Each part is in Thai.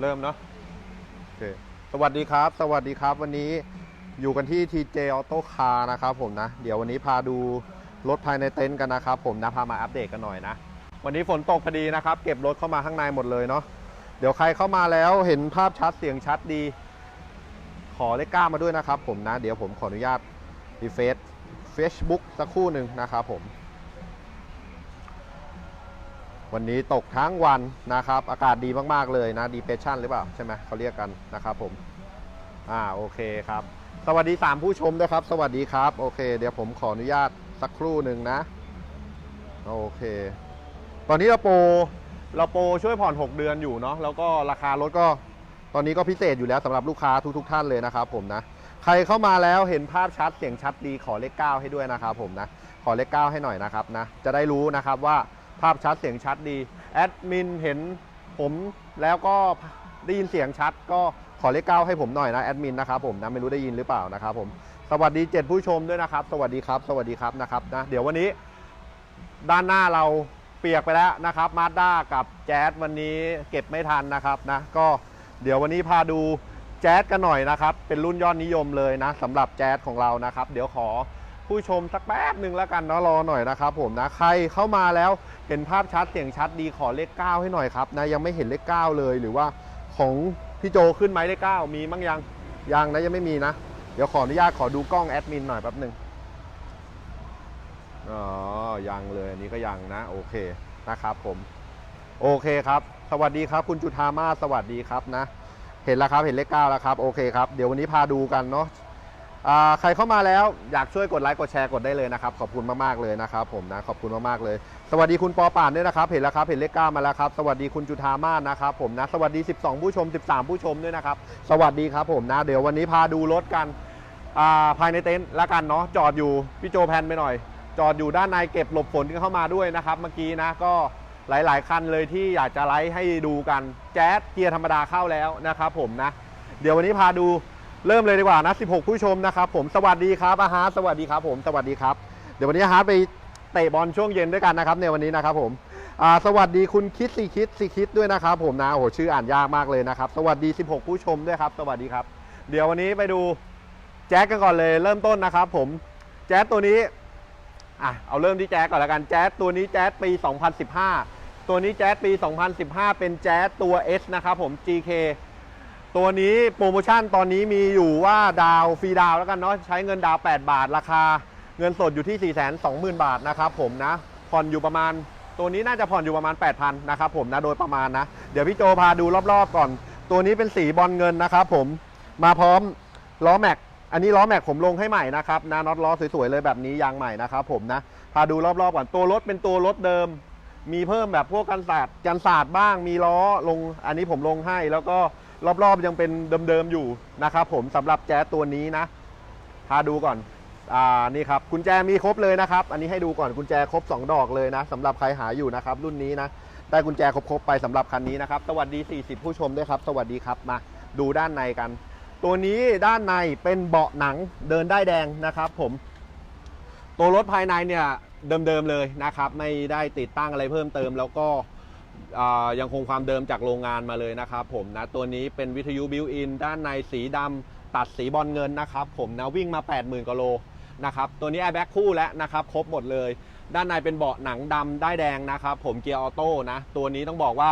เริ่มเนาะโอเคสวัสดีครับ สวัสดีครับ วันนี้อยู่กันที่ TJ Auto Car นะครับผมนะ เดี๋ยววันนี้พาดูรถภายในเต็นท์กันนะครับผมนะ พามาอัปเดตกันหน่อยนะ วันนี้ฝนตกพอดีนะครับ เก็บรถเข้ามาข้างในหมดเลยเนาะเดี๋ยวใครเข้ามาแล้วเห็นภาพชัดเสียงชัดดี ขอเลขก้ามาด้วยนะครับผมนะ เดี๋ยวผมขออนุญาตรีเฟซ Facebook สักครู่หนึ่งนะครับผม วันนี้ตกทั้งวันนะครับ อากาศดีมากๆเลยนะดีเพชชั่นหรือเปล่า ใช่ไหมเขาเรียกกันนะครับผม อ่าโอเคครับ สวัสดี 3 ผู้ชมด้วยครับ สวัสดีครับ โอเค เดี๋ยวผมขออนุญาตสักครู่หนึ่งนะ โอเค ตอนนี้เราโปรเราโปรช่วยผ่อน 6 เดือนอยู่เนาะแล้วก็ราคารถก็ ตอนนี้ก็พิเศษอยู่แล้วสำหรับลูกค้าทุกๆท่านเลยนะครับผมนะใครเข้ามาแล้วเห็นภาพชัดเสียงชัดดีขอเลข9ให้ด้วยนะครับผมนะขอเลข9ให้หน่อยนะครับนะจะได้รู้นะครับว่า ภาพชัดเสียงชัดดี แอดมินเห็นผมแล้วก็ได้ยินเสียงชัด ก็ขอเลข9ให้ผมหน่อยนะแอดมินนะครับผมนะไม่รู้ได้ยินหรือเปล่านะครับผมสวัสดี7ผู้ชมด้วยนะครับ สวัสดีครับ สวัสดีครับนะครับนะเดี๋ยววันนี้ด้านหน้าเราเปียกไปแล้วนะครับมาด้ากับแจ๊สวันนี้เก็บไม่ทันนะครับนะก็เดี๋ยววันนี้พาดูแจ๊สกันหน่อยนะครับ เป็นรุ่นยอดนิยมเลยนะสำหรับแจ๊สของเรานะครับ เดี๋ยวขอ ผู้ชมสักแป๊บหนึ่งแล้วกันเนาะรอหน่อยนะครับผมนะใครเข้ามาแล้วเห็นภาพชัดเสียงชัดดีขอเลข 9 ให้หน่อยครับนะยังไม่เห็นเลข 9 เลยหรือว่าของพี่โจขึ้นไหมเลข 9 มีมั้งยังยังนะยังไม่มีนะ เดี๋ยวขออนุญาตขอดูกล้องแอดมินหน่อยแป๊บหนึ่งอ๋อยังเลยอันนี้ก็ยังนะโอเคนะครับผมโอเคครับ สวัสดีครับคุณจุธามาสวัสดีครับนะ เห็นแล้วครับเห็นเลขเก้าแล้วครับโอเคครับ เดี๋ยววันนี้พาดูกันเนาะ ใครเข้ามาแล้วอยากช่วยกดไลค์กดแชร์กดได้เลยนะครับ ขอบคุณมากๆเลยนะครับผมนะขอบคุณมากๆเลย สวัสดีคุณปอป่านด้วยนะครับ เห็นแล้วครับเห็นเลขเก้ามาแล้วครับ สวัสดีคุณจุธามาศนะครับผมนะสวัสดี 12 ผู้ชม 13 ผู้ชมด้วยนะครับ สวัสดีครับผมนะ เดี๋ยววันนี้พาดูรถกันภายในเต็นท์ละกันเนาะจอดอยู่พี่โจแพนไปหน่อย จอดอยู่ด้านในเก็บหลบฝนเข้ามาด้วยนะครับ เมื่อกี้นะก็หลาย ๆ คันเลยที่อยากจะไลฟ์ให้ดูกันแจ๊สเกียร์ธรรมดาเข้าแล้วนะครับผมนะ เดี๋ยววันนี้พาดู เริ่มเลยดีกว่านะ 16 ผู้ชมนะครับผมสวัสดีครับอาฮาร์ทสวัสดีครับผมสวัสดีครับ เดี๋ยววันนี้อาฮาร์ทไปเตะบอลช่วงเย็นด้วยกันนะครับในวันนี้นะครับผมอ่าสวัสดีคุณคิดซีคิดซีคิดด้วยนะครับผมนะโอ้โหชื่ออ่านยากมากเลยนะครับ สวัสดี 16 ผู้ชมด้วยครับสวัสดีครับ เดี๋ยววันนี้ไปดูแจ๊สกันก่อนเลยเริ่มต้นนะครับผมแจ๊สตัวนี้อะเอาเริ่มที่แจ๊สก่อนละกันแจ๊สตัวนี้แจ๊สปี 2015 ตัวนี้แจ๊สปี 2015 เป็นแจ๊สตัว S นะครับผม GK ตัวนี้โปรโมชั่นตอนนี้มีอยู่ว่าดาวฟรีดาวแล้วกันเนาะใช้เงินดาว 8 บาทราคา เงินสดอยู่ที่ 420,000 บาทนะครับผมนะ ผ่อนอยู่ประมาณ ตัวนี้น่าจะผ่อนอยู่ประมาณ 8,000นะครับผมนะโดยประมาณนะ เดี๋ยวพี่โจพาดูรอบๆก่อน ตัวนี้เป็นสีบอลเงินนะครับผมมาพร้อมล้อแม็กอันนี้ล้อแม็กผมลงให้ใหม่นะครับนะน็อตล้อสวยๆเลยแบบนี้ยางใหม่นะครับผมนะพาดูรอบๆก่อนตัวรถเป็นตัวรถเดิม มีเพิ่มแบบพวกกันศาสตร์กันศาสตร์บ้างมีล้อลง อันนี้ผมลงให้แล้วก็ รอบๆยังเป็นเดิมๆอยู่นะครับผมสำหรับแจ๊สตัวนี้นะพาดูก่อนอ่านี่ครับกุญแจมีครบเลยนะครับ อันนี้ให้ดูก่อนกุญแจครบ 2 ดอกเลยนะสำหรับใครหาอยู่นะครับ รุ่นนี้นะได้กุญแจครบๆไปสำหรับคันนี้นะครับ สวัสดี 40 ผู้ชมด้วยครับ สวัสดีครับมาดูด้านในกัน ตัวนี้ด้านในเป็นเบาะหนังเดินได้แดงนะครับ ผม ตัวรถภายในเนี่ยเดิมๆเลยนะครับ ไม่ได้ติดตั้งอะไรเพิ่มเติมแล้วก็ ยังคงความเดิมจากโรงงานมาเลยนะครับผมนะตัวนี้เป็นวิทยุบิวอินด้านในสีดำตัดสีบอลเงินนะครับผมนะวิ่งมา 80,000กว่าโลนะครับตัวนี้แอร์แบ็กคู่แล้วนะครับครบหมดเลย ด้านในเป็นเบาะหนังดำได้แดงนะครับผมเกียร์ออโต้นะตัวนี้ต้องบอกว่า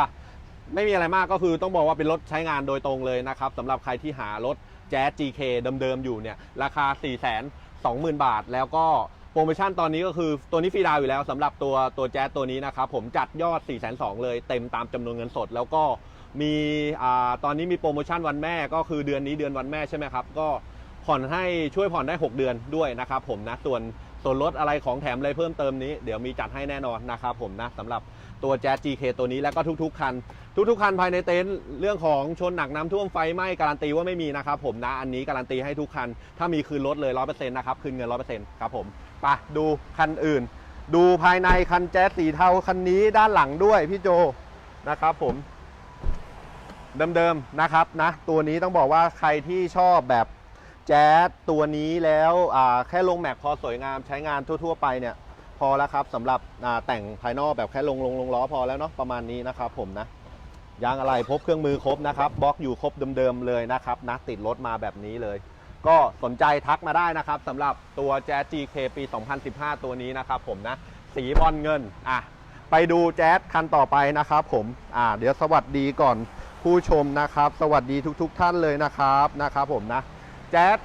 ไม่มีอะไรมากก็คือต้องบอกว่าเป็นรถใช้งานโดยตรงเลยนะครับสำหรับใครที่หารถแจ๊ส GK เดิมๆอยู่เนี่ยราคา 4 2 0 0 0 0 บาท แล้วก็ รโมชั่นตอนนี้ก็คือตัวนี้ฟรีดาวอยู่แล้วสำหรับตัวตัวแจ๊สตัวนี้นะครับผมจัดยอด 4 2 0 0 0เลยเต็มตามจำนวนเงินสด แล้วก็มีอ่าตอนนี้มีโปรโมชั่นวันแม่ก็คือเดือนนี้เดือนวันแม่ใช่ไหมครับ ก็ผ่อนให้ช่วยผ่อนได้ 6 เดือนด้วยนะครับผมนะส่วนส่วนลดอะไรของแถมอะไรเพิ่มเติมนี้ เดี๋ยวมีจัดให้แน่นอนนะครับผมนะสำหรับ ตัวแจ๊ส GK ตัวนี้แล้วก็ทุกๆ คัน ทุกๆ คันภายในเต็นท์เรื่องของชนหนักน้ำท่วมไฟไหม้การันตีว่าไม่มีนะครับผมนะอันนี้การันตีให้ทุกคัน ถ้ามีคืนรถเลย100%นะครับคืนเงิน100%ครับผมไปดูคันอื่น ดูภายในคันแจ๊สสีเทาคันนี้ด้านหลังด้วยพี่โจนะครับผม เดิมๆนะครับนะตัวนี้ต้องบอกว่าใครที่ชอบแบบแจ๊สตัวนี้แล้วอ่าแค่ลงแม็กพอสวยงามใช้งานทั่ว ๆ ไปเนี่ย พอแล้วครับสำหรับแต่งภายนอกแบบแค่ลงลงลงล้อพอแล้วเนาะประมาณนี้นะครับผมนะยางอะไรพบเครื่องมือครบนะครับบล็อกอยู่ครบเดิมๆเลยนะครับนะติดรถมาแบบนี้เลย ก็สนใจทักมาได้นะครับสำหรับตัวแจ๊ส GK ปี 2015 ตัวนี้นะครับผมนะสีบอลเงินอะไปดูแจ๊สคันต่อไปนะครับผมอ่าเดี๋ยวสวัสดีก่อนผู้ชมนะครับ สวัสดีทุกๆท่านเลยนะครับนะครับผมนะแจ๊ส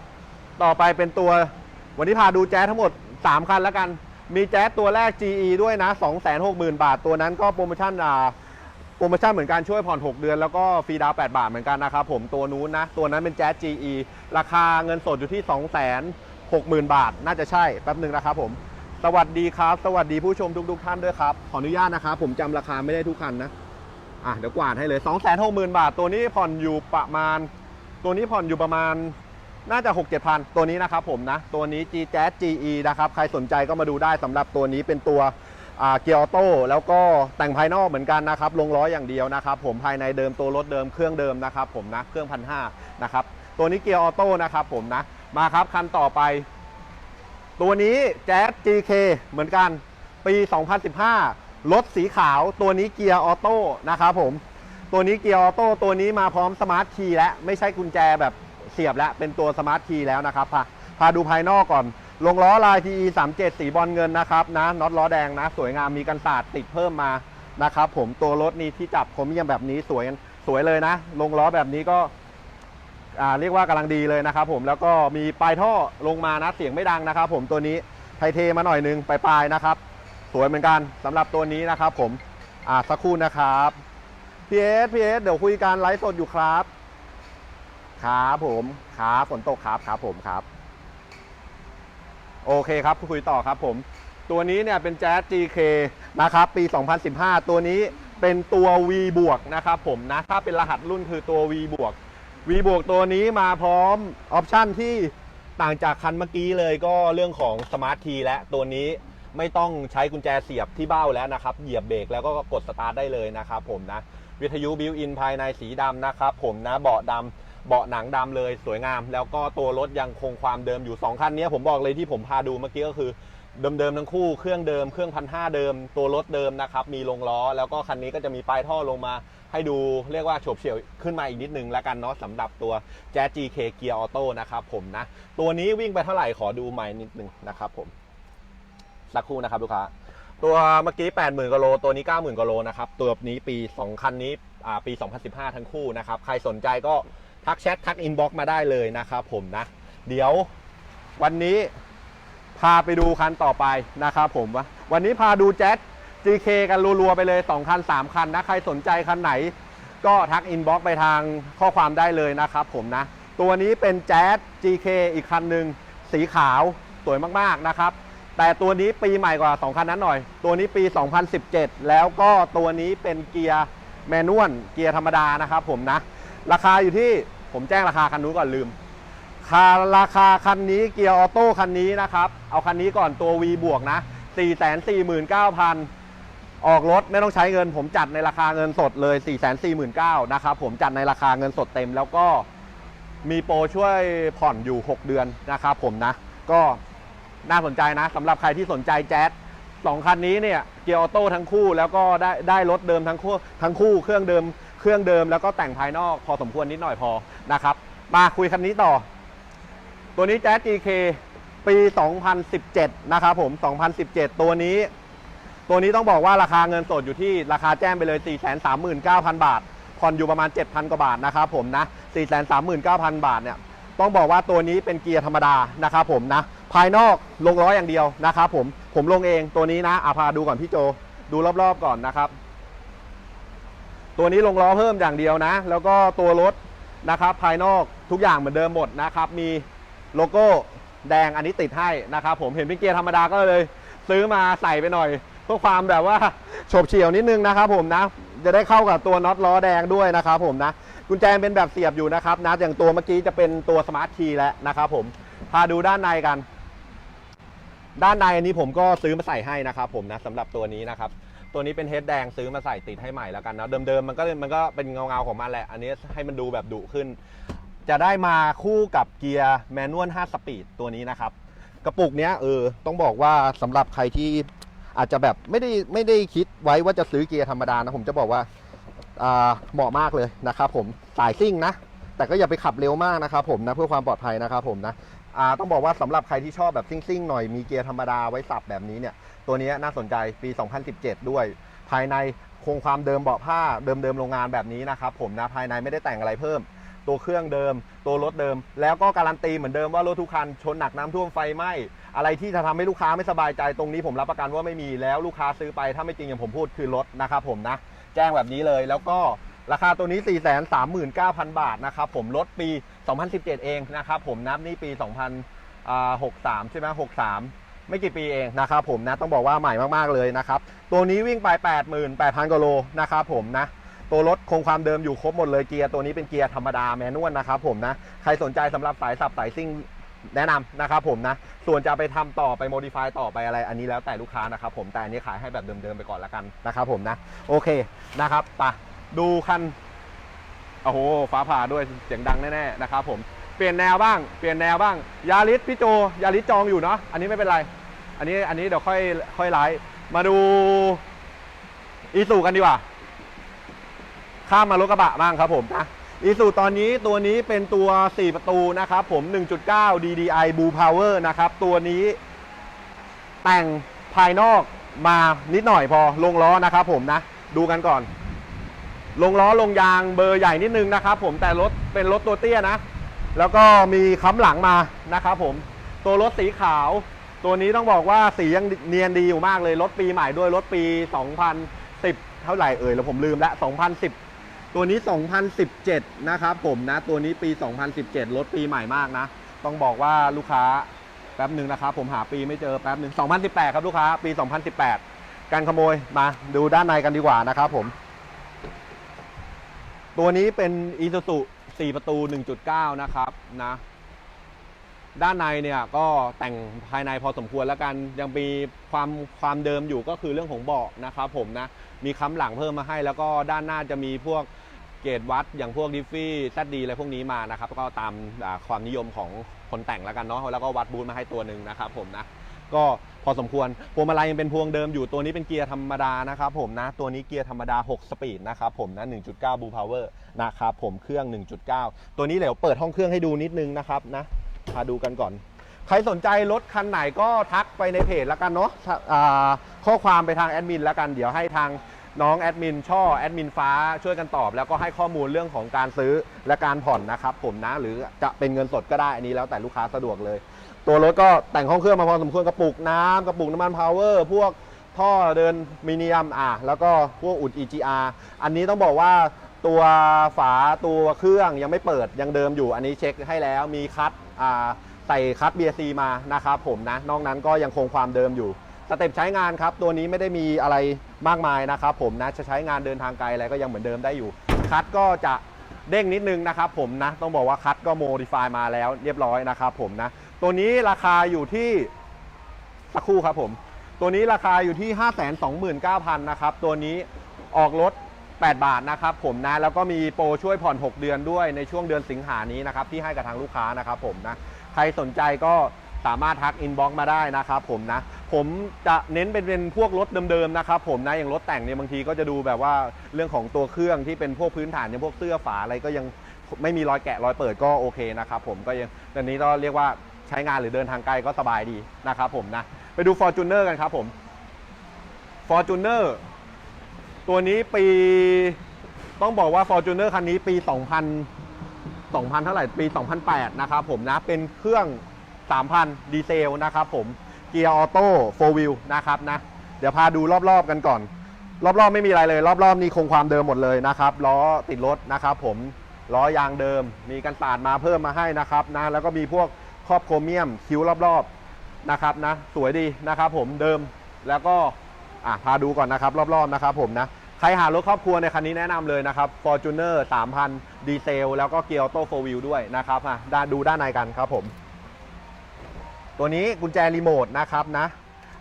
ต่อไปเป็นตัว วันนี้พาดูแจ๊สทั้งหมด 3 คันแล้วกัน มีแจ๊สตัวแรก GE ด้วยนะ 260,000 บาท ตัวนั้นก็โปรโมชั่นอ่าโปรโมชั่นเหมือนกันช่วยผ่อน 6 เดือน แล้วก็ฟรีดาว 8 บาทเหมือนกันนะครับผมตัวนู้นนะ ตัวนั้นเป็นแจ๊ส GE ราคาเงินสดอยู่ที่ 260,000 บาท น่าจะใช่แป๊บหนึ่งนะครับผม สวัสดีครับ สวัสดีผู้ชมทุกๆท่านด้วยครับ ขออนุญาตนะครับผมจำราคาไม่ได้ทุกคันนะอะเดี๋ยวกวาดให้เลย 260,000 บาท ตัวนี้ผ่อนอยู่ประมาณ ตัวนี้ผ่อนอยู่ประมาณ น่าจะ 6 7พันตัวนี้นะครับผมนะ ตัวนี้ G Jazz GE นะครับ ใครสนใจก็มาดูได้สำหรับตัวนี้เป็นตัวเกียร์ออโต้แล้วก็แต่งภายนอกเหมือนกันนะครับ ลงล้ออย่างเดียวนะครับ ผมภายในเดิมตัวรถเดิมเครื่องเดิมนะครับผมนะ เครื่องพันห้านะครับ ตัวนี้เกียร์ออโต้นะครับผมนะ มาครับคันต่อไป ตัวนี้ Jazz GK เหมือนกัน ปี 2015 รถสีขาวตัวนี้เกียร์ออโต้นะครับผม ตัวนี้เกียร์ออโต้ตัวนี้มาพร้อมสมาร์ทคีย์แล้วไม่ใช่กุญแจแบบ เสียบแล้วเป็นตัวสมาร์ทคีย์แล้วนะครับพาพาดูภายนอกก่อน ลงล้อลาย TE 37สีบอลเงินนะครับนะน็อตล้อแดงนะ สวยงามมีกันสาดติดเพิ่มมานะครับผมตัวรถนี้ที่จับโครเมียมแบบนี้สวยสวยเลยนะ ลงล้อแบบนี้ก็เรียกว่ากำลังดีเลยนะครับผมแล้วก็มีปลายท่อลงมานะเสียงไม่ดังนะครับผมตัวนี้ไทเทมาหน่อยนึงปลายๆนะครับ สวยเหมือนกันสำหรับตัวนี้นะครับผมอ่าสักครู่นะครับพีเอสพีเอสเดี๋ยวคุยกันไลฟ์สดอยู่ครับ ครับผมครับฝนตกครับครับผมครับ โอเคครับคุยต่อครับผม ตัวนี้เนี่ยเป็นแจ๊ส GK นะครับ ปี 2015 ตัวนี้เป็นตัว V บวกนะครับผมนะ ถ้าเป็นรหัสรุ่นคือตัว V บวก V บวกตัวนี้มาพร้อมออปชันที่ต่างจากคันเมื่อกี้เลยก็เรื่องของสมาร์ทคีและตัวนี้ไม่ต้องใช้กุญแจเสียบที่เบ้าแล้วนะครับ เหยียบเบรกแล้วก็กดสตาร์ทได้เลยนะครับผมนะ วิทยุบิวอินภายในสีดำนะครับผมนะเบาะดำ เบาะหนังดำเลยสวยงาม แล้วก็ตัวรถยังคงความเดิมอยู่ 2 คันนี้ผมบอกเลยที่ผมพาดูเมื่อกี้ก็คือเดิมๆทั้งคู่เครื่องเดิมเครื่องพันห้าเดิม ตัวรถเดิมนะครับมีลงล้อ แล้วก็คันนี้ก็จะมีปลายท่อลงมา ให้ดูเรียกว่าโฉบเฉี่ยวขึ้นมาอีกนิดนึงแล้วกันเนาะสำหรับตัว Jazz GK Gear Auto นะครับผมนะ ตัวนี้วิ่งไปเท่าไหร่ขอดูใหม่นิดนึงนะครับผมสักครู่นะครับลูกค้าตัวเมื่อกี้ 80,000กิโลตัวนี้ 90,000กิโลนะครับตัวนี้ปี 2 คันนี้อ่าปี 2015 ทั้งคู่นะครับ ใครสนใจก็ ทักแชททักอินบ็อกมาได้เลยนะครับผมนะ เดี๋ยววันนี้พาไปดูคันต่อไปนะครับผมวะวันนี้พาดูแจ๊ส GK กันรัวๆไปเลย 2 คัน 3 คันนะ ใครสนใจคันไหน ก็ทักอินบ็อกไปทางข้อความได้เลยนะครับผมนะ ตัวนี้เป็นแจ๊ส GK อีกคันหนึ่งสีขาวสวยมากๆนะครับ แต่ตัวนี้ปีใหม่กว่า 2 คันนั้นหน่อย ตัวนี้ปี 2017 แล้วก็ตัวนี้เป็นเกียร์แมนนวลเกียร์ธรรมดานะครับผมนะ ราคาอยู่ที่ผมแจ้งราคาคันนู้นก่อนลืมคาราคาคันนี้เกียร์ออโต้คันนี้นะครับ เอาคันนี้ก่อนตัว V บวกนะ 449,000 ออกรถไม่ต้องใช้เงิน ผมจัดในราคาเงินสดเลย 449,000นะครับ ผมจัดในราคาเงินสดเต็ม แล้วก็มีโปรช่วยผ่อนอยู่ 6 เดือนนะครับผมนะ ก็น่าสนใจนะสำหรับใครที่สนใจแจ๊สสองคันนี้เนี่ยเกียร์ออโต้ทั้งคู่แล้วก็ได้ได้รถเดิมทั้งคู่ทั้งคู่เครื่องเดิม เครื่องเดิมแล้วก็แต่งภายนอกพอสมควรนิดหน่อยพอนะครับมาคุยคันนี้ต่อ ตัวนี้แจ๊ส GK ปี 2017 นะครับผม 2017 ตัวนี้ ตัวนี้ต้องบอกว่าราคาเงินสดอยู่ที่ราคาแจ้งไปเลย 439,000 บาท ผ่อนอยู่ประมาณ 7,000 กว่าบาทนะครับผมนะ 439,000 บาทเนี่ย ต้องบอกว่าตัวนี้เป็นเกียร์ธรรมดานะครับผมนะ ภายนอกลงล้ออย่างเดียวนะครับผม ผมลงเองตัวนี้นะอาพาดูก่อนพี่โจ ดูรอบๆก่อนนะครับ ตัวนี้ลงล้อเพิ่มอย่างเดียวนะ แล้วก็ตัวรถนะครับภายนอกทุกอย่างเหมือนเดิมหมดนะครับ มีโลโก้แดงอันนี้ติดให้นะครับผมเห็นเป็นเกียร์ธรรมดาก็เลย ซื้อมาใส่ไปหน่อยเพื่อความแบบว่าโฉบเฉี่ยวนิดนึงนะครับผมนะ จะได้เข้ากับตัวน็อตล้อแดงด้วยนะครับผมนะ กุญแจเป็นแบบเสียบอยู่นะครับนะอย่างตัวเมื่อกี้จะเป็นตัวสมาร์ทคีย์แล้วนะครับผมพาดูด้านในกัน ด้านในอันนี้ผมก็ซื้อมาใส่ให้นะครับผมนะสำหรับตัวนี้นะครับ ตัวนี้เป็นเฮดแดงซื้อมาใส่ติดให้ใหม่แล้วกันนะเดิมๆมันก็มันก็เป็นเงาๆของมันแหละ อันนี้ให้มันดูแบบดุขึ้น จะได้มาคู่กับเกียร์แมนนวล5สปีดตัวนี้นะครับ กระปุกเนี้ยเออต้องบอกว่าสำหรับใครที่อาจจะแบบไม่ได้ไม่ได้คิดไว้ว่าจะซื้อเกียร์ธรรมดานะผมจะบอกว่าเหมาะมากเลยนะครับผมสายซิ่งนะแต่ก็อย่าไปขับเร็วมากนะครับผมนะเพื่อความปลอดภัยนะครับผมนะ อ่าต้องบอกว่าสำหรับใครที่ชอบแบบซิ่งๆหน่อยมีเกียร์ธรรมดาไว้สับแบบนี้เนี่ยตัวนี้น่าสนใจปี 2017 ด้วย ภายในคงความเดิมเบาะผ้าเดิมๆโรงงานแบบนี้นะครับผมนะภายในไม่ได้แต่งอะไรเพิ่ม ตัวเครื่องเดิม ตัวรถเดิม แล้วก็การันตีเหมือนเดิมว่ารถทุกคันชนหนักน้ำท่วมไฟไหม้อะไรที่จะทำให้ลูกค้าไม่สบายใจตรงนี้ผมรับประกันว่าไม่มีแล้วลูกค้าซื้อไปถ้าไม่จริงอย่างผมพูดคือรถนะครับผมนะแจ้งแบบนี้เลยแล้วก็ ราคาตัวนี้ 439,000 บาทนะครับผมรถปี 2017 เองนะครับผมนับนี่ปี 2063 ใช่ไหม63 ไม่กี่ปีเองนะครับผมนะต้องบอกว่าใหม่มากๆเลยนะครับ ตัวนี้วิ่งไป 88,000กิโลนะครับผมนะตัวรถคงความเดิมอยู่ครบหมดเลยเกียร์ตัวนี้เป็นเกียร์ธรรมดาแมนนวลนะครับผมนะใครสนใจสำหรับสายสับสายซิ่งแนะนำนะครับผมนะ ส่วนจะไปทำต่อไปโมดิฟายต่อไปอะไร อันนี้แล้วแต่ลูกค้านะครับผมแต่อันนี้ขายให้แบบเดิมๆไปก่อนละกันนะครับผมนะ โอเคนะครับไปะ ดูคันโอ้โหฟ้าผ่าด้วยเสียงดังแน่ๆนะครับผมเปลี่ยนแนวบ้างเปลี่ยนแนวบ้างยาริสพี่โจยาริสจองอยู่เนาะอันนี้ไม่เป็นไร อันนี้อันนี้เดี๋ยวค่อยค่อยไลฟ์มาดูอีซูกันดีกว่า ข้ามมารถกระบะบ้างครับผมนะอีซูตอนนี้ตัวนี้เป็นตัว 4 ประตูนะครับผม 1.9 DDI Blue Power นะครับ ตัวนี้แต่งภายนอกมานิดหน่อยพอลงล้อนะครับผมนะ ดูกันก่อน ลงล้อลงยางเบอร์ใหญ่นิดนึงนะครับผมแต่รถเป็นรถตัวเตี้ยนะ แล้วก็มีค้ำหลังมานะครับผมตัวรถสีขาว ตัวนี้ต้องบอกว่าสียังเนียนดีอยู่มากเลยรถปีใหม่ด้วยรถปี 2010 เท่าไหร่เอ่ยแล้วผมลืมละ2010 ตัวนี้ 2017 นะครับผมนะ ตัวนี้ปี 2017 รถปีใหม่มากนะ ต้องบอกว่าลูกค้าแป๊บหนึ่งนะครับผมหาปีไม่เจอแป๊บหนึ่ง2018 ครับลูกค้าปี 2018 การขโมยมาดูด้านในกันดีกว่านะครับผม ตัวนี้เป็น i s u z u 4 ประตู 1.9 นะครับนะ ด้านในเนี่ยก็แต่งภายในพอสมควรแล้วกันยังมีความความเดิมอยู่ก็คือเรื่องของเบาะนะครับผมนะ มีค้ำหลังเพิ่มมาให้ แล้วก็ด้านหน้าจะมีพวกเกรดวัดอย่างพวกดิฟฟี่แซดดีอะไรพวกนี้มานะครับ ก็ตามความนิยมของคนแต่งแล้วกันเนาะแล้วก็วัดบูทมาให้ตัวหนึ่งนะครับผมนะ ก็ พอสมควรพวงมาลัยยังเป็นพวงเดิมอยู่ตัวนี้เป็นเกียร์ธรรมดานะครับผมนะตัวนี้เกียร์ธรรมดา 6 สปีดนะครับผมนะ 1.9 Blue Power นะครับผมเครื่อง 1.9 ตัวนี้เดี๋ยวเปิดห้องเครื่องให้ดูนิดนึงนะครับนะมาดูกันก่อน ใครสนใจรถคันไหนก็ทักไปในเพจแล้วกันเนาะข้อความไปทางแอดมินแล้วกันเดี๋ยวให้ทาง น้องแอดมินช่อแอดมินฟ้าช่วยกันตอบ แล้วก็ให้ข้อมูลเรื่องของการซื้อและการผ่อนนะครับผมนะหรือจะเป็นเงินสดก็ได้อันนี้แล้วแต่ลูกค้าสะดวกเลย ตัวรถก็แต่งห้องเครื่องมาพอสมควรกระปุกน้ำกระปุกน้ำมันพาวเวอร์พวกท่อเดินมินิยัมอะแล้วก็พวกอุด EGR อันนี้ต้องบอกว่าตัวฝาตัวเครื่องยังไม่เปิดยังเดิมอยู่ อันนี้เช็คให้แล้วมีคัตอ่าใส่คัต BC มานะครับผมนะนอกนั้นก็ยังคงความเดิมอยู่สเต็ปใช้งานครับ ตัวนี้ไม่ได้มีอะไร มากมายนะครับผมนะจะใช้งานเดินทางไกลอะไรก็ยังเหมือนเดิมได้อยู่ คัตก็จะเด้งนิดนึงนะครับผมนะ ต้องบอกว่าคัตก็โมดิฟายมาแล้วเรียบร้อยนะครับผมนะ ตัวนี้ราคาอยู่ที่สักครู่ครับผม ตัวนี้ราคาอยู่ที่ 529,000นะครับ ตัวนี้ออกรถ 8 บาทนะครับผมนะ แล้วก็มีโปรช่วยผ่อน 6 เดือนด้วยในช่วงเดือนสิงหานี้นะครับ ที่ให้กับทางลูกค้านะครับผมนะ ใครสนใจก็สามารถทักอินบ็อกมาได้นะครับผมนะ ผมจะเน้นเป็นเป็นพวกรถเดิมๆนะครับผมนะอย่างรถแต่งเนี่ยบางทีก็จะดูแบบว่าเรื่องของตัวเครื่องที่เป็นพวกพื้นฐานอย่างพวกเสื้อฝาอะไรก็ยังไม่มีรอยแกะรอยเปิดก็โอเคนะครับผมก็ยังตอนนี้ก็เรียกว่าใช้งานหรือเดินทางไกลก็สบายดีนะครับผมนะไปดู Fortuner กันครับผม Fortuner ตัวนี้ปีต้องบอกว่า Fortuner คันนี้ปี 2000 2000 เท่าไหร่ปี 2008 นะครับผมนะ เป็นเครื่อง 3,000 ดีเซลนะครับผม เกียร์ออโต้4 wheel นะครับนะ เดี๋ยวพาดูรอบๆกันก่อน รอบๆไม่มีอะไรเลย รอบๆนี่คงความเดิมหมดเลยนะครับล้อติดรถนะครับผมล้อยางเดิม มีกันสาดมาเพิ่มมาให้นะครับนะแล้วก็มีพวกครอบโครเมียมคิ้วรอบๆนะครับนะ สวยดีนะครับผมเดิมแล้วก็อะพาดูก่อนนะครับ รอบๆนะครับผมนะใครหารถครอบครัวในคันนี้แนะนำเลยนะครับ Fortuner 3,000 ดีเซล แล้วก็เกียร์ออโต้4 wheel ด้วยนะครับอะด้าดูด้านในกันครับผม ตัวนี้กุญแจรีโมทนะครับนะ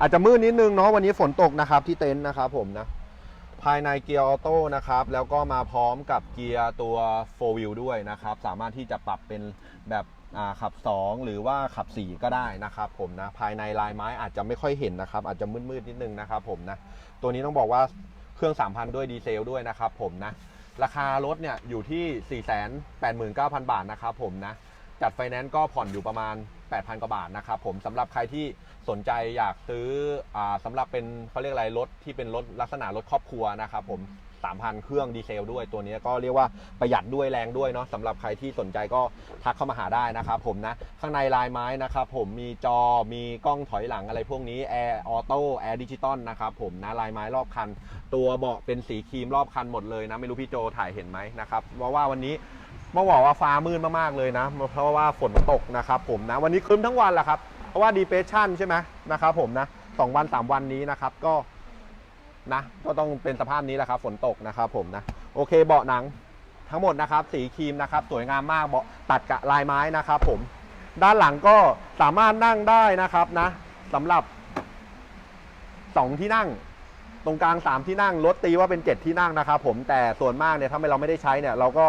อาจจะมืดนิดนึงเนาะวันนี้ฝนตกนะครับที่เต็นท์นะครับผมนะ ภายในเกียร์ออโต้นะครับ แล้วก็มาพร้อมกับเกียร์ตัว 4 wheel ด้วยนะครับ สามารถที่จะปรับเป็นแบบขับ 2 หรือว่าขับ 4 ก็ได้นะครับผมนะ ภายในลายไม้อาจจะไม่ค่อยเห็นนะครับ อาจจะมืดๆนิดนึงนะครับผมนะ ตัวนี้ต้องบอกว่าเครื่อง 3,000 ด้วยดีเซลด้วยนะครับผมนะ ราคารถเนี่ยอยู่ที่ 489,000 บาทนะครับผมนะ จัดไฟแนนซ์ก็ผ่อนอยู่ประมาณ 8,000 กว่าบาทนะครับผมสำหรับใครที่สนใจอยากซื้ออาสำหรับเป็นเขาเรียกอะไรรถที่เป็นรถลักษณะรถครอบครัวนะครับผม3,000 เครื่องดีเซลด้วยตัวนี้ก็เรียกว่าประหยัดด้วยแรงด้วยเนาะสำหรับใครที่สนใจก็ทักเข้ามาหาได้นะครับผมนะ ข้างในลายไม้นะครับผมมีจอมีกล้องถอยหลังอะไรพวกนี้แอร์ออโต้แอร์ดิจิตอลนะครับผมนะลายไม้รอบคัน ตัวเบาะเป็นสีครีมรอบคันหมดเลยนะ ไม่รู้พี่โจถ่ายเห็นไหมนะครับเพราะว่าวันนี้ เมื่อบอกว่าฟ้ามืดมากๆเลยนะ เพราะว่าฝนตกนะครับผมนะ วันนี้ครึ้มทั้งวันแหละครับ เพราะว่าดีเ s ชั่นใช่ไหมนะครับผมนะสองวันสามวันนี้นะครับก็นะ ก็ต้องเป็นสภาพนี้แหละครับ ฝนตกนะครับผมนะ โอเคเบาะหนังทั้งหมดนะครับสีครีมนะครับสวยงามมากเบาะตัดกับลายไม้นะครับผมด้านหลังก็สามารถนั่งได้นะครับนะสำหรับสองที่นั่ง ตรงกลาง3ที่นั่งรถตีว่าเป็น7ที่นั่งนะครับผมแต่ส่วนมากเนี่ยถ้าเราไม่ได้ใช้เนี่ยเราก็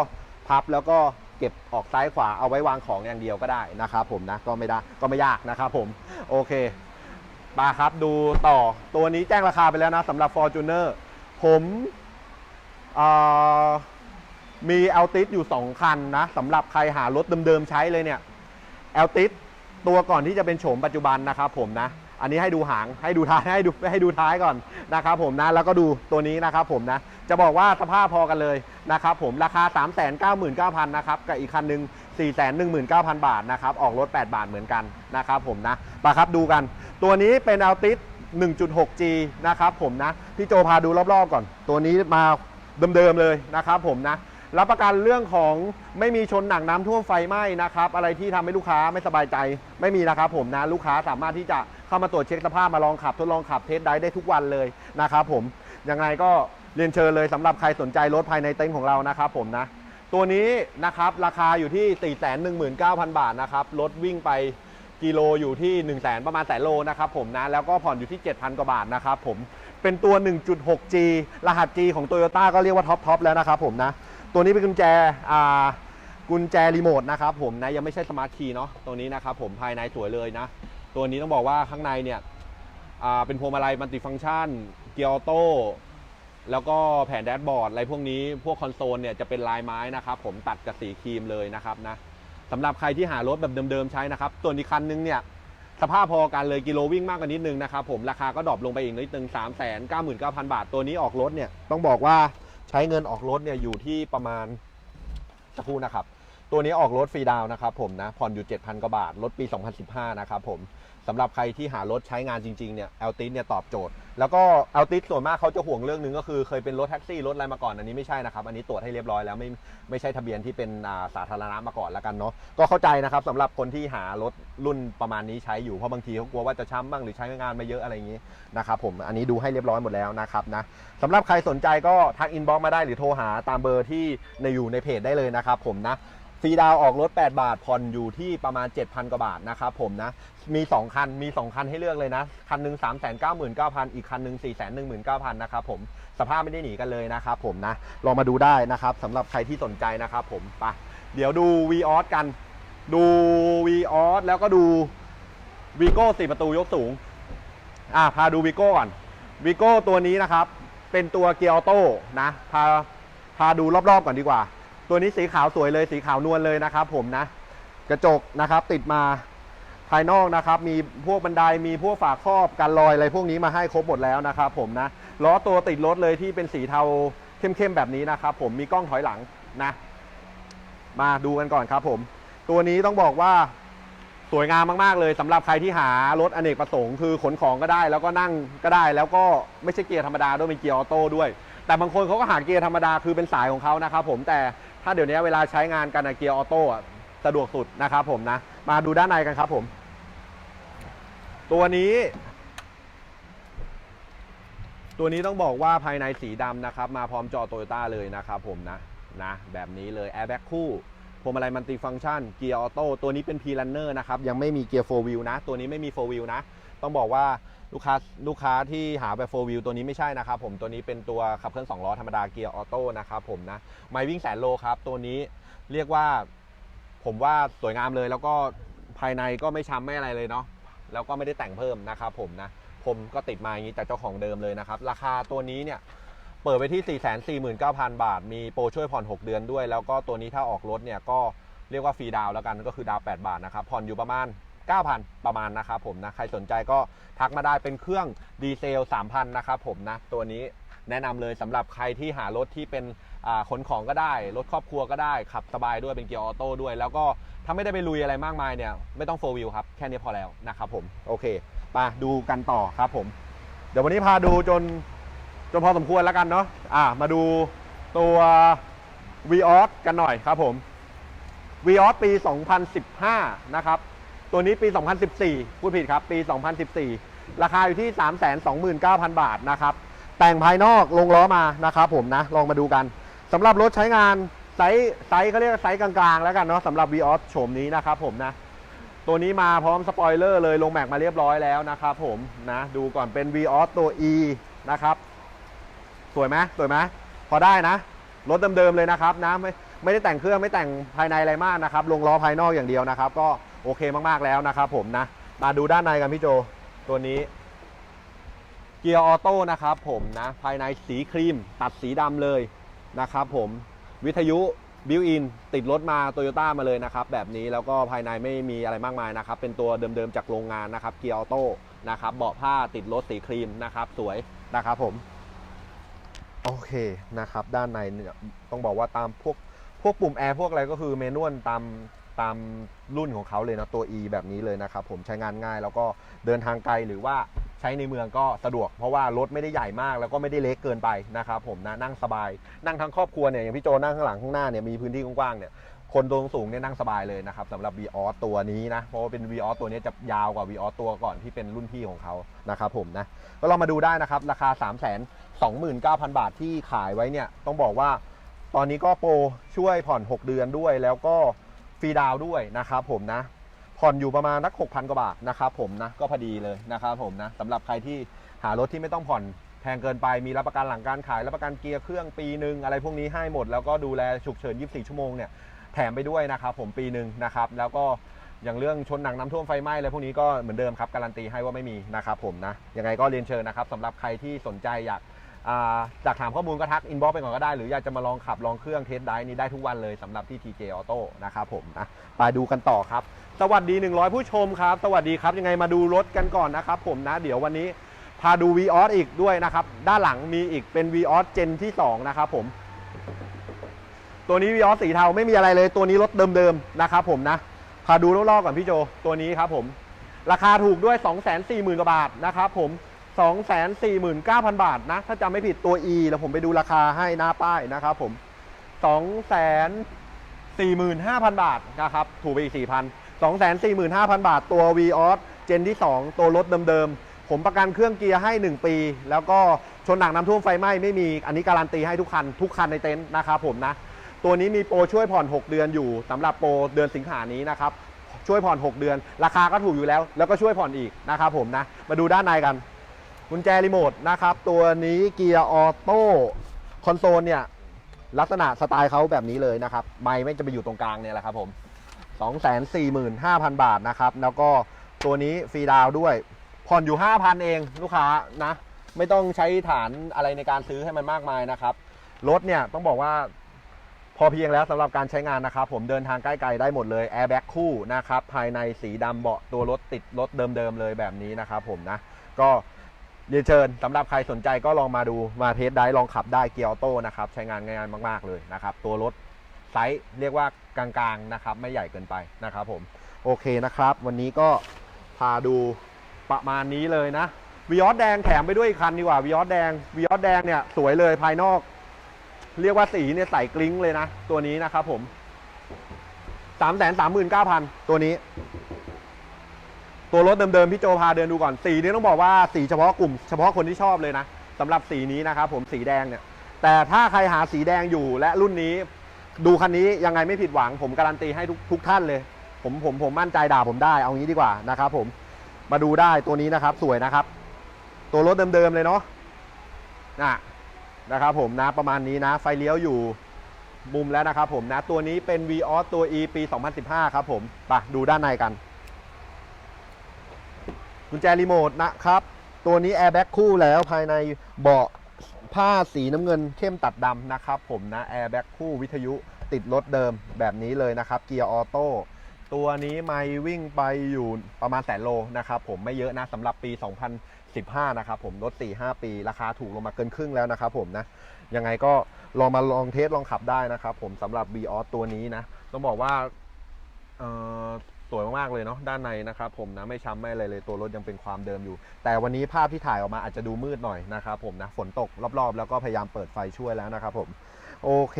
พับแล้วก็เก็บออกซ้ายขวาเอาไว้วางของอย่างเดียวก็ได้นะครับผมนะก็ไม่ได้ก็ไม่ยากนะครับผมโอเคมาครับดูต่อตัวนี้แจ้งราคาไปแล้วนะสำหรับ Fortuner ผมมีเอลติสอยู่ 2 คันนะสำหรับใครหารถเดิมๆใช้เลยเนี่ยเอลติสตัวก่อนที่จะเป็นโฉมปัจจุบันนะครับผมนะ อันนี้ให้ดูหางให้ดูท้ายให้ดูให้ดูท้ายก่อนนะครับผมนะ แล้วก็ดูตัวนี้นะครับผมนะ จะบอกว่าสภาพพอกันเลยนะครับผมราคา 3 9 9 0 0 0 นะครับกับอีกคันหนึ่ง4 1 9 0 0 0 บาทนะครับออกรถ 8 บาทเหมือนกันนะครับผมนะมาครับดูกัน ตัวนี้เป็นอัลติส 1.6G นะครับผมนะพี่โจพาดูรอบๆก่อน ตัวนี้มาเดิมๆเลยนะครับผมนะรับประกันเรื่องของไม่มีชนหนักน้ำท่วมไฟไหม้นะครับ อะไรที่ทำให้ลูกค้าไม่สบายใจไม่มีนะครับผมนะลูกค้าสามารถที่จะเข้ามาตรวจเช็คสภาพมาลองขับทดลองขับเทสได้ได้ทุกวันเลยนะครับผมยังไงก็ เรียนเชิญเลยสำหรับใครสนใจรถภายในเต็นท์ของเรานะครับผมนะ ตัวนี้นะครับราคาอยู่ที่ 419,000 บาทนะครับรถวิ่งไปกิโลอยู่ที่ 1 0 0 0 0แประมาณแสนโลนะครับผมนะแล้วก็ผ่อนอยู่ที่ 7,000 กว่าบาทนะครับผมเป็นตัว 1.6G รหัส G ของ Toyota ก็เรียกว่าท็อปทอปแล้วนะครับผมนะ ตัวนี้เป็นกุญแจอ่ากุญแจรีโมทนะครับผมนะยังไม่ใช่สมาร์ทคีย์เนาะตัวนี้นะครับผมภายในสวยเลยนะ ตัวนี้ต้องบอกว่าข้างในเนี่ยอ่าเป็นพวงมาลัยมัลติฟังก์ชัน เกียร์ออโต้ แล้วก็แผงแดชบอร์ดอะไรพวกนี้พวกคอนโซลเนี่ยจะเป็นลายไม้นะครับผมตัดกับสีครีมเลยนะครับนะสำหรับใครที่หารถแบบเดิมๆใช้นะครับตัวนี้คันนึงเนี่ยสภาพพอกันเลยกิโลวิ่งมากกว่านิดนึงนะครับผมราคาก็ดรอปลงไปอีกนิดนึง3 9 9 0 0 0 บาท ตัวนี้ออกรถเนี่ยต้องบอกว่าใช้เงินออกรถเนี่ยอยู่ที่ประมาณจะพูดนะครับ ตัวนี้ออกรถฟรีดาวน์นะครับผมนะผ่อนอยู่ 7,000 กว่าบาทรถปี 2015 นะครับผม สำหรับใครที่หารถใช้งานจริงๆเนี่ยแอลติสเนี่ยตอบโจทย์ แล้วก็แอลติสส่วนมากเขาจะห่วงเรื่องหนึ่งก็คือเคยเป็นรถแท็กซี่รถอะไรมาก่อนอันนี้ไม่ใช่นะครับอันนี้ตรวจให้เรียบร้อยแล้วไม่ไม่ใช่ทะเบียนที่เป็นอ่าสาธารณะมาก่อนแล้วกันเนาะก็เข้าใจนะครับสำหรับคนที่หารถรุ่นประมาณนี้ใช้อยู่เพราะบางทีเขากลัวว่าจะช้ำบ้างหรือใช้งานมาเยอะอะไรอย่างนี้นะครับผมอันนี้ดูให้เรียบร้อยหมดแล้วนะครับนะสำหรับใครสนใจก็ทักอินบ็อกมาได้หรือโทรหาตามเบอร์ที่ในอยู่ในเพจได้เลยนะครับผมนะ ฟรีดาวออกรถ 8 บาท ผ่อนอยู่ที่ประมาณ 7,000 กว่าบาทนะครับผมนะ มี 2 คัน มี 2 คันให้เลือกเลยนะ คันหนึ่ง399,000 อีกคันหนึ่ง419,000 นะครับผม สภาพไม่ได้หนีกันเลยนะครับผมนะ ลองมาดูได้นะครับสำหรับใครที่สนใจนะครับผม ไป เดี๋ยวดู v ีออสกัน ดู v ีออสแล้วก็ดูวีโก้สี่ประตูยกสูง อะพาดูวีโก้ก่อนวีโก้ตัวนี้นะครับ เป็นตัวเกียร์ออโต้นะ พา พาดูรอบๆก่อนดีกว่า ตัวนี้สีขาวสวยเลยสีขาวนวลเลยนะครับผมนะ กระจกนะครับติดมาภายนอกนะครับ มีพวกบันไดมีพวกฝาครอบกันรอยอะไรพวกนี้มาให้ครบหมดแล้วนะครับผมนะล้อตัวติดรถเลยที่เป็นสีเทาเข้มๆแบบนี้นะครับผมมีกล้องถอยหลังนะ มาดูกันก่อนครับผม ตัวนี้ต้องบอกว่าสวยงามมากๆเลยสำหรับใครที่หารถอเนกประสงค์คือขนของก็ได้แล้วก็นั่งก็ได้ แล้วก็ไม่ใช่เกียร์ธรรมดาด้วยเป็นเกียร์ออโต้ด้วย แต่บางคนเขาก็หาเกียร์ธรรมดาคือเป็นสายของเขานะครับผมแต่ ถ้าเดี๋ยวนี้เวลาใช้งานกันเกียร์ออโต้สะดวกสุดนะครับผมนะ มาดูด้านในกันครับผม ตัวนี้ ตัวนี้ต้องบอกว่าภายในสีดำนะครับ มาพร้อมจอโตโยต้าเลยนะครับผมนะนะ แบบนี้เลยแอร์แบ็กคู่พวงมาลัยมัลติฟังก์ชันเกียร์ออโต้ตัวนี้เป็น p ี r ันเนอร์นะครับ ยังไม่มีเกียร์โฟวิลนะ ตัวนี้ไม่มีโฟวิลนะ ต้องบอกว่า ลูกค้าลูกค้าที่หาแบบโฟวิลตัวนี้ไม่ใช่นะครับผมตัวนี้เป็นตัวขับเคลื่อน2ล้อธรรมดาเกียร์ออโต้นะครับผมนะไม่วิ่งแสนโลครับ ตัวนี้เรียกว่า ผมว่าสวยงามเลย แล้วก็ภายในก็ไม่ช้ำไม่อะไรเลยเนาะแล้วก็ไม่ได้แต่งเพิ่มนะครับผมนะผมก็ติดมาอย่างนี้จากเจ้าของเดิมเลยนะครับ ราคาตัวนี้เนี่ยเปิดไปที่ 449,000 บาท มีโปรช่วยผ่อน 6 เดือนด้วย แล้วก็ตัวนี้ถ้าออกรถเนี่ยก็เรียกว่าฟรีดาวแล้วกันก็คือดาว 8 บาทนะครับ ผ่อนอยู่ประมาณ 9,000 ประมาณนะครับผมนะ ใครสนใจก็ทักมาได้เป็นเครื่องดีเซล 3,000 นะครับผมนะ ตัวนี้แนะนำเลยสำหรับใครที่หารถที่เป็นขนของก็ได้ รถครอบครัวก็ได้ ขับสบายด้วยเป็นเกียร์ออโต้ด้วย แล้วก็ถ้าไม่ได้ไปลุยอะไรมากมายเนี่ย ไม่ต้องโฟวิวครับ แค่นี้พอแล้วนะครับผม โอเคมาดูกันต่อครับผม เดี๋ยววันนี้พาดูจนจนพอสมควรแล้วกันเนาะอ่ามาดูตัว v ีออสกันหน่อยครับผม v ีออสปี 2015 นะครับ ตัวนี้ปี 2014 พูดผิดครับ ปี 2014 ราคาอยู่ที่ 329,000 บาทนะครับ แต่งภายนอกลงล้อมานะครับผมนะ ลองมาดูกันสำหรับรถใช้งานไซส์ไซส์เขาเรียกไซส์กลางๆ แล้วกันเนาะสำหรับ v ีออสโฉมนี้นะครับผมนะ ตัวนี้มาพร้อมสปอยเลอร์เลยลงแม็กมาเรียบร้อยแล้วนะครับผมนะดูก่อนเป็น v ีออสตัว E นะครับสวยไหมสวยไหมพอได้นะรถเดิมๆเลยนะครับนะไม่ไม่ได้แต่งเครื่องไม่แต่งภายในอะไรมากนะครับลงล้อภายนอกอย่างเดียวนะครับ ก็ โอเคมากๆแล้วนะครับผมนะมาดูด้านในกันพี่โจตัวนี้เกียร์ออโต้นะครับผมนะภายในสีครีมตัดสีดำเลยนะครับผมวิทยุบิวอินติดรถมาโตโยต้ามาเลยนะครับแบบนี้แล้วก็ภายในไม่มีอะไรมากมายนะครับ เป็นตัวเดิมๆจากโรงงานนะครับเกียร์ออโต้นะครับเบาะผ้าติดรถสีครีมนะครับสวยนะครับผม โอเคนะครับ ด้านในเนี่ยต้องบอกว่าตามพวกพวกปุ่มแอร์พวกอะไรก็คือเมนวลตาม ตามรุ่นของเขาเลยนะตัว E แบบนี้เลยนะครับผมใช้งานง่ายแล้วก็เดินทางไกลหรือว่าใช้ในเมืองก็สะดวก เพราะว่ารถไม่ได้ใหญ่มากแล้วก็ไม่ได้เล็กเกินไปนะครับผมนะนั่งสบาย นั่งทั้งครอบครัวเนี่ยอย่างพี่โจนั่งข้างหลังข้างหน้าเนี่ยมีพื้นที่กว้างๆเนี่ยคนตัวสูงเนี่ยนั่งสบายเลยนะครับสำหรับ v ีออสตัวนี้นะ เพราะว่าเป็น v ีออสตัวนี้จะยาวกว่า v ีออสตัวก่อนที่เป็นรุ่นพี่ของเขานะครับผมนะก็ลองมาดูได้นะครับ ราคา 3 2 9 0 0 0 บาทที่ขายไว้เนี่ยต้องบอกว่า ตอนนี้ก็โปรช่วยผ่อน 6 เดือนด้วยแล้วก็ รีดาวด้วยนะครับผมนะ ผ่อนอยู่ประมาณนัก6,000กว่าบาทนะครับผมนะ ก็พอดีเลยนะครับผมนะสำหรับใครที่หารถที่ไม่ต้องผ่อนแพงเกินไปมีรับประกันหลังการขาย รับประกันเกียร์เครื่องปีหนึ่งอะไรพวกนี้ให้หมด แล้วก็ดูแลฉุกเฉิน 24 ชั่วโมงเนี่ยแถมไปด้วยนะครับผมปีหนึ่งนะครับแล้วก็อย่างเรื่องชนหนังน้ำท่วมไฟไหม้อะไรพวกนี้ก็เหมือนเดิมครับการันตีให้ว่าไม่มีนะครับผมนะยังไงก็เรียนเชิญนะครับสำหรับใครที่สนใจอยาก จากถามข้อมูลก็ทักอินบ็อกไปก่อนก็ได้ หรืออยากจะมาลองขับลองเครื่องเทสได้นี้ได้ทุกวันเลยสำหรับที่ TJ Auto นะครับผมนะไปดูกันต่อครับ สวัสดี 100 ผู้ชมครับ สวัสดีครับ ยังไงมาดูรถกันก่อนนะครับผมนะ เดี๋ยววันนี้พาดู v ีออสอีกด้วยนะครับ ด้านหลังมีอีกเป็น v ีออสเจนที่ 2 นะครับผม ตัวนี้ v ีออสสีเทาไม่มีอะไรเลย ตัวนี้รถเดิมๆนะครับผมนะ พาดูรอบๆก่อนพี่โจ ตัวนี้ครับผม ราคาถูกด้วย 240,000กว่าบาทนะครับผม 249,000 บาทนะ ถ้าจำไม่ผิดตัว E แล้วผมไปดูราคาให้หน้าป้ายนะครับผม 245,000 บาทนะครับ ถูกไปอีก 4,000 245,000 บาทตัว v ีออสเจนที่ 2 ตัวรถเดิมๆ ผมประกันเครื่องเกียร์ให้ 1 ปี แล้วก็ชนหนักน้ำท่วมไฟไหม้ไม่มี อันนี้การันตีให้ทุกคัน ทุกคันในเต็นท์นะครับผมนะ ตัวนี้มีโปรช่วยผ่อน 6 เดือนอยู่สำหรับโปรเดือนสิงหานี้นะครับ ช่วยผ่อน 6 เดือน ราคาก็ถูกอยู่แล้ว แล้วก็ช่วยผ่อนอีกนะครับผมนะ มาดูด้านในกัน กุญแจรีโมทนะครับ ตัวนี้เกียร์ออโต้คอนโซลเนี่ย ลักษณะสไตล์เขาแบบนี้เลยนะครับ ไม้ไม่จะไปอยู่ตรงกลางเนี่ยแหละครับผม 245,000 บาทนะครับ แล้วก็ตัวนี้ฟรีดาวด้วย ผ่อนอยู่ 5,000 เองลูกค้านะ ไม่ต้องใช้ฐานอะไรในการซื้อให้มันมากมายนะครับ รถเนี่ยต้องบอกว่าพอเพียงแล้วสำหรับการใช้งานนะครับผมเดินทางใกล้ๆได้หมดเลยแอร์แบ็กคู่นะครับภายในสีดำเบาะตัวรถติดรถเดิมๆเลยแบบนี้นะครับผมนะ ก็ เรียนเชิญสำหรับใครสนใจก็ลองมาดูมาเทสได้ลองขับได้เกียร์ออโต้นะครับใช้งานง่ายมากๆเลยนะครับตัวรถไซส์เรียกว่ากลางๆนะครับไม่ใหญ่เกินไปนะครับผมโอเคนะครับ วันนี้ก็พาดูประมาณนี้เลยนะวิออสแดงแถมไปด้วยอีกคันดีกว่าวิออสแดงวิออสแดงเนี่ยสวยเลยภายนอก เรียกว่าสีเนี่ยใสกลิ้งเลยนะ ตัวนี้นะครับผมสามแสนสามหมื่นเก้าพันตัวนี้ ตัวรถเดิมๆพี่โจพาเดินดูก่อนสีนี้ต้องบอกว่าสีเฉพาะกลุ่มเฉพาะคนที่ชอบเลยนะสำหรับสีนี้นะครับผมสีแดงเนี่ยแต่ถ้าใครหาสีแดงอยู่และรุ่นนี้ดูคันนี้ยังไงไม่ผิดหวัง ผมการันตีให้ทุกทุกท่านเลย ผมผมผมมั่นใจด่าผมได้เอางี้ดีกว่านะครับผมมาดูได้ตัวนี้นะครับสวยนะครับ ตัวรถเดิมๆเลยเนาะนะนะครับผมนะประมาณนี้นะ ไฟเลี้ยวอยู่มุมแล้วนะครับผมนะตัวนี้เป็น v ีออสตัว E ปี 2015 ครับผมไปดูด้านในกัน กุญแจรีโมทนะครับ ตัวนี้แอร์แบ็กคู่แล้วภายในเบาะผ้าสีน้ำเงินเข้มตัดดำนะครับผมนะแอร์แบ็กคู่วิทยุติดรถเดิมแบบนี้เลยนะครับ เกียร์ออโต้ตัวนี้ไม่วิ่งไปอยู่ประมาณแสนโลนะครับผมไม่เยอะนะสำหรับปี 2015 นะครับผมรถ 4-5 ปี ราคาถูกลงมาเกินครึ่งแล้วนะครับผมนะยังไงก็ลองมาลองเทสลองขับได้นะครับผมสำหรับ b ีออสตัวนี้นะ ต้องบอกว่า วยมากๆเลยเนาะด้านในนะครับผมนะไม่ช้ำไม่อะไรเลยตัวรถยังเป็นความเดิมอยู่ แต่วันนี้ภาพที่ถ่ายออกมาอาจจะดูมืดหน่อยนะครับผมนะฝนตกรอบๆ แล้วก็พยายามเปิดไฟช่วยแล้วนะครับผมโอเค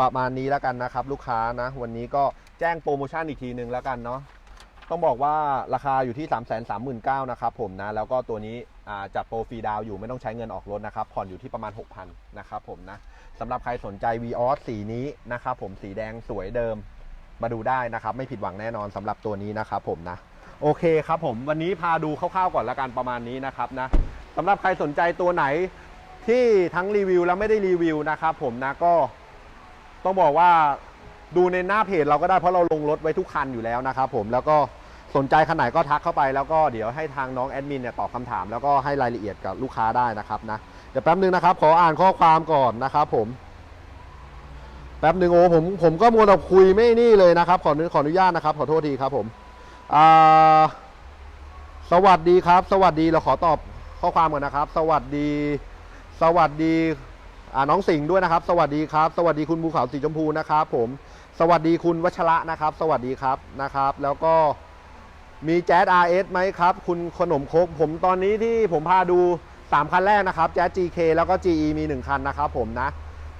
ประมาณนี้แล้วกันนะครับ ลูกค้านะ วันนี้ก็แจ้งโปรโมชั่นอีกทีนึงแล้วกันเนาะต้องบอกว่าราคาอยู่ที่ 3 3 9 0 0 0นะครับผมนะ แล้วก็ตัวนี้จัดโปรฟรีดาวอยู่ไม่ต้องใช้เงินออกรถนะครับ ผ่อนอยู่ที่ประมาณ 6,000นะครับผมนะสำหรับใครสนใจ v ีออสสีนี้นะครับผมสีแดงสวยเดิม มาดูได้นะครับ ไม่ผิดหวังแน่นอนสำหรับตัวนี้นะครับผมนะ โอเคครับผมวันนี้พาดูคร่าวๆก่อนละกันประมาณนี้นะครับนะสำหรับใครสนใจตัวไหนที่ทั้งรีวิวและไม่ได้รีวิวนะครับผมนะก็ต้องบอกว่าดูในหน้าเพจเราก็ได้เพราะเราลงรถไว้ทุกคันอยู่แล้วนะครับผมแล้วก็สนใจคันไหนก็ทักเข้าไปแล้วก็เดี๋ยวให้ทางน้องแอดมินเนี่ยตอบคำถามแล้วก็ให้รายละเอียดกับลูกค้าได้นะครับนะเดี๋ยวแป๊บนึงนะครับ ขออ่านข้อความก่อนนะครับผม แป๊บหนึ่งโอ้ผมผมก็มัวแต่คุยไม่นี่เลยนะครับขออนุขออนุญาตนะครับ ขอโทษทีครับผมอ่าสวัสดีครับ สวัสดีเราขอตอบข้อความก่อนนะครับ สวัสดี สวัสดีอ่าน้องสิงห์ด้วยนะครับ สวัสดีครับ สวัสดีคุณภูเขาสีชมพูนะครับ ผม สวัสดีคุณวัชระนะครับ สวัสดีครับนะครับ แล้วก็มีแจ๊ด RS ไหมครับ คุณขนมโคกผมตอนนี้ที่ผมพาดู 3 คันแรกนะครับแจ๊ด GK แล้วก็ GE มี 1 คันนะครับผมนะ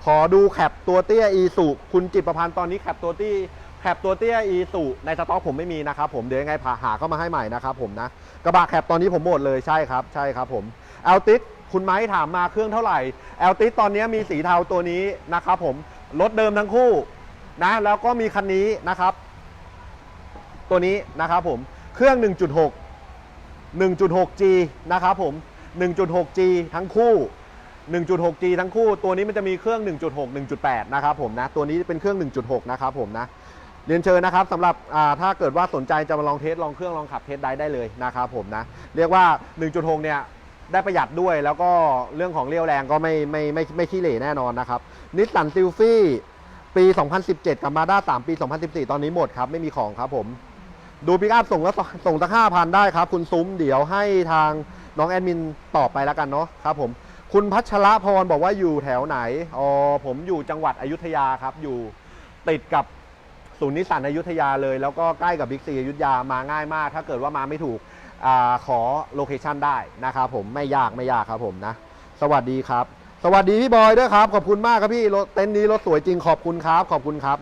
ขอดูแคปตัวเตี้ยอีสุคุณจิตประพันธ์ตอนนี้แคปตัวเตี้ยแคปตัวเตี้ยอีสุในสต็อกผมไม่มีนะครับผมเดี๋ยวยังไงผ่าหาเข้ามาให้ใหม่นะครับผมนะกระบะแคปตอนนี้ผมหมดเลยใช่ครับใช่ครับผมแอลติสคุณไม้ถามมาเครื่องเท่าไหร่แอลติสตอนนี้มีสีเทาตัวนี้นะครับผมรถเดิมทั้งคู่นะแล้วก็มีคันนี้นะครับ ตัวนี้นะครับผมเครื่อง 1.6 1.6G นะครับผม 1.6G ทั้งคู่ 1.6G ทั้งคู่ตัวนี้มันจะมีเครื่อง 1.6 1.8 นะครับผมนะ ตัวนี้เป็นเครื่อง 1.6 นะครับผมนะ เรียนเชิญนะครับสำหรับถ้าเกิดว่าสนใจจะมาลองเทสลองเครื่องลองขับเทสได้ได้เลยนะครับผมนะ เรียกว่า 1.6 เนี่ยได้ประหยัดด้วยแล้วก็เรื่องของเรียวแรงก็ไม่ไม่ไม่ไม่ขี้เหร่แน่นอนนะครับนิสสันซิลฟี่ปี 2017 กับมาด้า3ปี 2014 ตอนนี้หมดครับ ไม่มีของครับผม ดูปิกอัพส่งแล้วส่งสักห้าพันได้ครับ คุณซุ้มเดี๋ยวให้ทางน้องแอดมินตอบไปแล้วกันเนาะครับผม คุณพัชระพรบอกว่าอยู่แถวไหน อ๋อ ผมอยู่จังหวัดอยุธยาครับ อยู่ติดกับศูนย์นิสสันอยุธยาเลย แล้วก็ใกล้กับบิ๊กซีอยุธยามาง่ายมาก ถ้าเกิดว่ามาไม่ถูกอขอโลเคชันได้นะครับผมไม่ยากไม่ยากครับผมนะ สวัสดีครับ สวัสดีพี่บอยด้วยครับ ขอบคุณมากครับพี่รถเต็นท์นี้รถสวยจริงขอบคุณครับ ขอบคุณครับ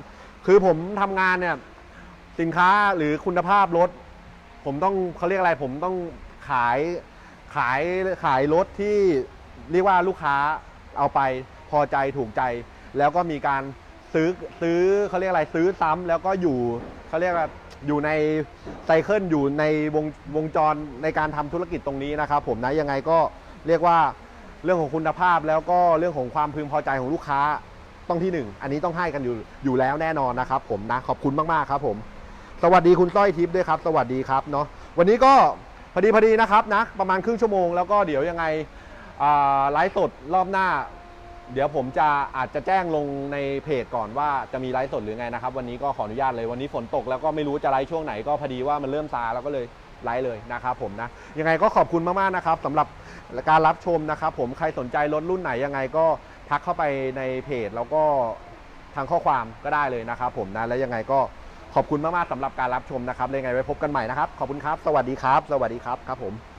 คือผมทำงานเนี่ยสินค้าหรือคุณภาพรถ ผมต้องเขาเรียกอะไรผมต้องขายขายขายรถที่ เรียกว่าลูกค้าเอาไปพอใจถูกใจ แล้วก็มีการซื้อซื้อเขาเรียกอะไรซื้อซ้ำแล้วก็อยู่เขาเรียกว่าอยู่ในไซเคิลอยู่ในวงวงจรในการทำธุรกิจตรงนี้นะครับ ผมนะยังไงก็เรียกว่าเรื่องของคุณภาพแล้วก็เรื่องของความพึงพอใจของลูกค้าต้องที่หนึ่งอันนี้ต้องให้กันอยู่อยู่แล้วแน่นอนนะครับ ผมนะขอบคุณมากๆครับ ผม สวัสดีคุณสร้อยทิพย์ด้วยครับ สวัสดีครับเนาะวันนี้ก็พอดีพอดีนะครับนะประมาณครึ่งชั่วโมงแล้วก็เดี๋ยวยังไง ไลฟ์สดรอบหน้า เดี๋ยวผมจะอาจจะแจ้งลงในเพจก่อนว่าจะมีไลฟ์สดหรือไงนะครับ วันนี้ก็ขออนุญาตเลยวันนี้ฝนตกแล้วก็ไม่รู้จะไลฟ์ช่วงไหนก็พอดีว่ามันเริ่มซาแล้วก็เลยไลฟ์เลยนะครับผมนะยังไงก็ขอบคุณมากๆนะครับสำหรับการรับชมนะครับ ผมใครสนใจรถรุ่นไหนยังไงก็ทักเข้าไปในเพจแล้วก็ทางข้อความก็ได้เลยนะครับ ผมนะแล้วยังไงก็ขอบคุณมากๆสำหรับการรับชมนะครับแล้วยังไงไว้พบกันใหม่นะครับ ขอบคุณครับ สวัสดีครับ สวัสดีครับครับผม